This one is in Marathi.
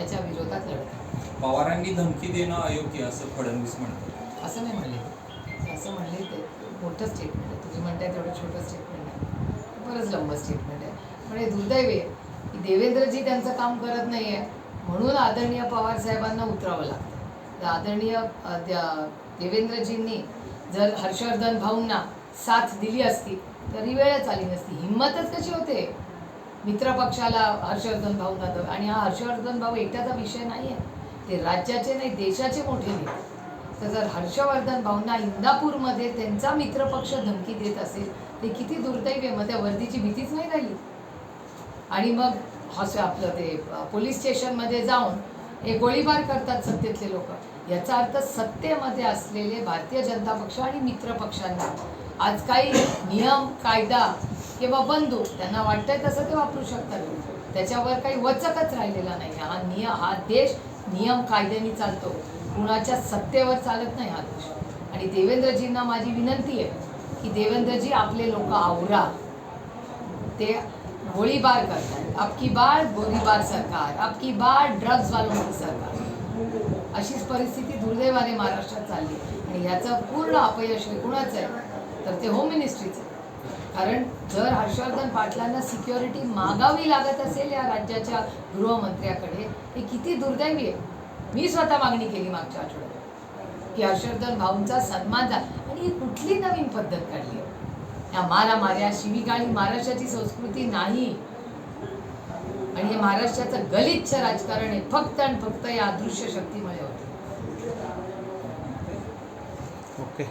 त्याच्या विरोधात लढत आहे. पवारांनी धमकी देणं अयोग्य असं फडणवीस म्हणतात. असं नाही म्हणले असं म्हणले ते. मोठं स्टेटमेंट आहे. तुम्ही म्हणताय तेवढं छोटं स्टेटमेंट आहे. बरंच लंब स्टेटमेंट आहे. पण हे दुर्दैव आहे की देवेंद्रजी त्यांचं काम करत नाही आहे म्हणून आदरणीय पवार साहेबांना उतरावं लागतं. तर आदरणीय देवेंद्रजींनी जर हर्षवर्धन भाऊंना साथ दिली असती तर वेळच आली नसती. हिंमतच कशी होते? मित्रपक्षाला हर्षवर्धन भाऊ द- आणि हा हर्षवर्धन भाऊ एकट्याचा विषय नाही आहे ते राज्याचे नाही देशाचे मोठे नेते. तर जर हर्षवर्धन भाऊंना इंदापूरमध्ये त्यांचा मित्रपक्ष धमकी देत असेल ते किती दुर्दैवी आहे. मग त्या वर्दीची भीतीच नाही राहिली. आणि मग हॉस आपलं ते पोलीस स्टेशनमध्ये जाऊन हे गोळीबार करतात सत्तेतले लोक. याचा अर्थ सत्तेमध्ये असलेले भारतीय जनता पक्ष आणि मित्रपक्षांना. आज काही नियम कायदा किंवा बंदूक त्यांना वाटतंय तसं ते वापरू शकतात. त्याच्यावर काही वचकच राहिलेला नाही. हा निय हा देश नियम कायद्याने चालतो. कुणाच्या सत्तेवर चालत नाही हा देश. आणि देवेंद्रजींना माझी विनंती आहे की देवेंद्रजी आपले लोक आवरा. ते गोळीबार करतात. आपकी बार गोळीबार सरकार आपकी बार ड्रग्ज वालों सरकार. अशीच परिस्थिती दुर्दैवाने महाराष्ट्रात चालली. आणि ह्याचं पूर्ण अपयश हे कुणाचं आहे? तर ते होम मिनिस्ट्रीचं आहे. कारण जर हर्षवर्धन पाटलांना सिक्युरिटी मागावी लागत असेल या राज्याच्या गृहमंत्र्याकडे हे किती दुर्दैवी आहे. मी स्वतः मागणी केली मागच्या आठवड्यात. की हर्षवर्धन भाऊंचा सन्मान झाला. आणि ही कुठली नवीन पद्धत काढली आहे? या मारामाऱ्या शिवीगाळी महाराष्ट्राची संस्कृती नाही. आणि हे महाराष्ट्राचं गलिच्छ राजकारण आहे. फक्त आणि फक्त या अदृश्य शक्तीमुळे होतं. ओके.